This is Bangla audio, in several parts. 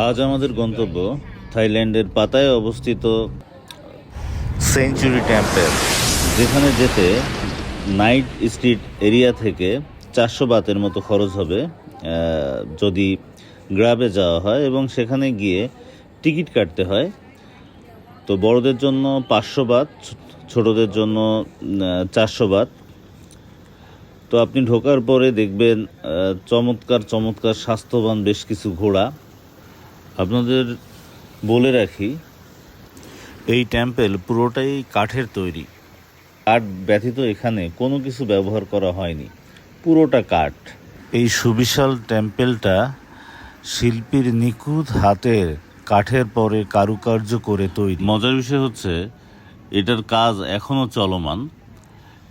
আজ আমাদের গন্তব্য থাইল্যান্ডের পাতায় অবস্থিত সেঞ্চুরি টেম্পল, যেখানে যেতে নাইট স্ট্রিট এরিয়া থেকে চারশো বাতের মতো খরচ হবে যদি গ্রাবে যাওয়া হয় এবং সেখানে গিয়ে টিকিট কাটতে হয়। তো বড়দের জন্য পাঁচশো বাত, ছোটদের জন্য চারশো বাত। তো আপনি ঢোকার পরে দেখবেন চমৎকার চমৎকার, স্বাস্থ্যবান বেশ কিছু ঘোড়া। আপনাদের বলে রাখি, এই টেম্পেল পুরোটাই কাঠের তৈরি। কাঠ ব্যতীত এখানে কোনো কিছু ব্যবহার করা হয়নি। পুরোটা কাঠ। এই সুবিশাল টেম্পেলটা শিল্পীর নিখুঁত হাতের কাঠের পরে কারুকার্য করে তৈরি। মজার বিষয় হচ্ছে, এটার কাজ এখনও চলমান।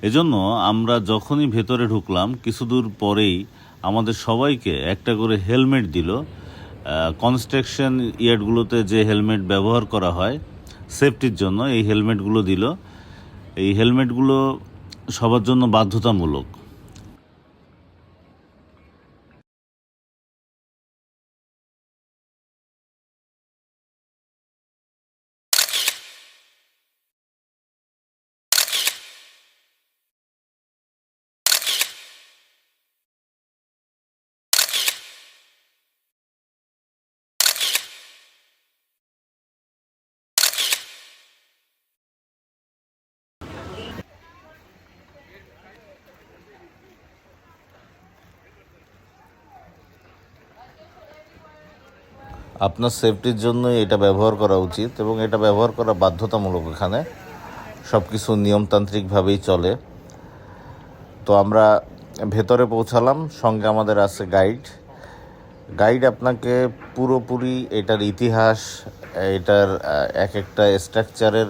এজন্য আমরা যখনই ভেতরে ঢুকলাম কিছু দূর পরেই আমাদের সবাইকে একটা করে হেলমেট দিল কনস্ট্রাকশন ইয়ার্ডগুলোতে যে হেলমেট ব্যবহার করা হয় সেফটির জন্য এই হেলমেটগুলো দিল। এই হেলমেটগুলো সবার জন্য বাধ্যতামূলক। আপনার সেফটির জন্য এটা ব্যবহার করা উচিত এবং এটা ব্যবহার করা বাধ্যতামূলক এখানে। সব কিছু নিয়মতান্ত্রিকভাবেই চলে। তো আমরা ভেতরে পৌঁছালাম সঙ্গে আমাদের আছে গাইড গাইড আপনাকে পুরোপুরি এটার ইতিহাস এটার এক একটা স্ট্রাকচারের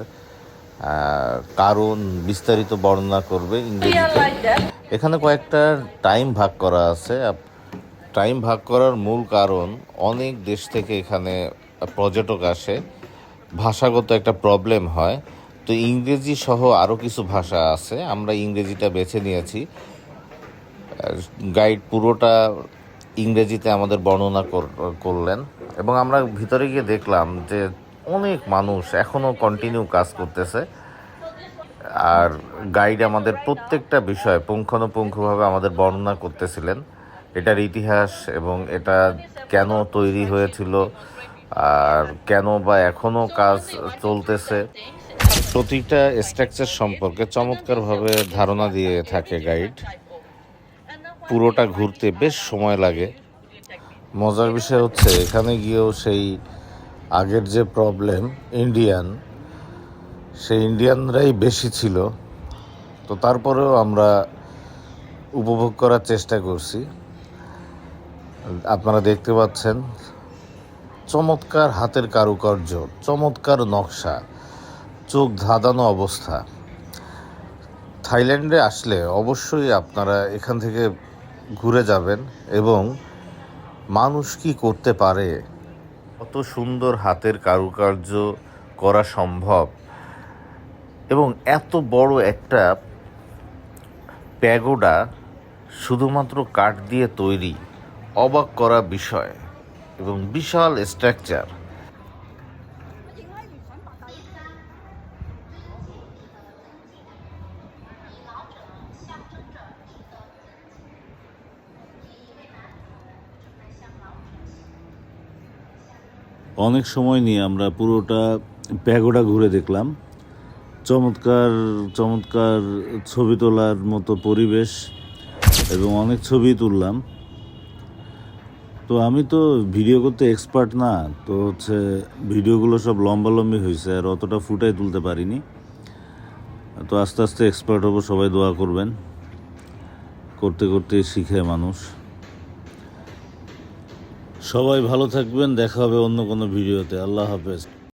কারণ বিস্তারিত বর্ণনা করবে ইংরেজিতে। এখানে কয়েকটা টাইম ভাগ করা আছে। আপ- টাইম ভাগ করার মূল কারণ অনেক দেশ থেকে এখানে পর্যটক আসে। ভাষাগত একটা প্রবলেম হয়। তো ইংরেজি সহ আরও কিছু ভাষা আছে, আমরা ইংরেজিটা বেছে নিয়েছি। গাইড পুরোটা ইংরেজিতে আমাদের বর্ণনা কর- করলেন। এবং আমরা ভিতরে গিয়ে দেখলাম যে অনেক মানুষ এখনও কন্টিনিউ কাজ করতেছে। আর গাইড আমাদের প্রত্যেকটা বিষয় পুঙ্খানুপুঙ্খভাবে আমাদের বর্ণনা করতেছিলেন। এটার ইতিহাস এবং এটা কেন তৈরি হয়েছিল আর কেন বা এখনও কাজ চলতেছে। প্রতিটা স্ট্রাকচার সম্পর্কে চমৎকারভাবে ধারণা দিয়ে থাকে গাইড পুরোটা ঘুরতে বেশ সময় লাগে। মজার বিষয় হচ্ছে এখানে গিয়েও সেই আগের যে প্রবলেম ইন্ডিয়ান সেই ইন্ডিয়ানরাই বেশি ছিল। তো তারপরেও আমরা উপভোগ করার চেষ্টা করছি। আপনারা দেখতে পাচ্ছেন, চমৎকার হাতের কারুকার্য, চমৎকার নকশা, চোখ ধাঁধানো অবস্থা। থাইল্যান্ডে আসলে অবশ্যই আপনারা এখান থেকে ঘুরে যাবেন এবং মানুষ কি করতে পারে, কত সুন্দর হাতের কারুকার্য করা সম্ভব, এবং এত বড় একটা প্যাগোডা শুধুমাত্র কাঠ দিয়ে তৈরি। অবাক করা বিষয় এবং বিশাল স্ট্রাকচার অনেক সময় নিয়ে আমরা পুরোটা প্যাগোডা ঘুরে দেখলাম। চমৎকার চমৎকার ছবি তোলার মতো পরিবেশ এবং অনেক ছবি তুললাম। তো আমি তো ভিডিও করতে এক্সপার্ট না, তো হচ্ছে ভিডিওগুলো সব লম্বালম্বি হয়েছে আর অতটা ফুটাই তুলতে পারিনি। তো আস্তে আস্তে এক্সপার্ট হব, সবাই দোয়া করবেন। করতে করতে শিখে মানুষ। সবাই ভালো থাকবেন, দেখা হবে অন্য কোনো ভিডিওতে। আল্লাহ হাফেজ।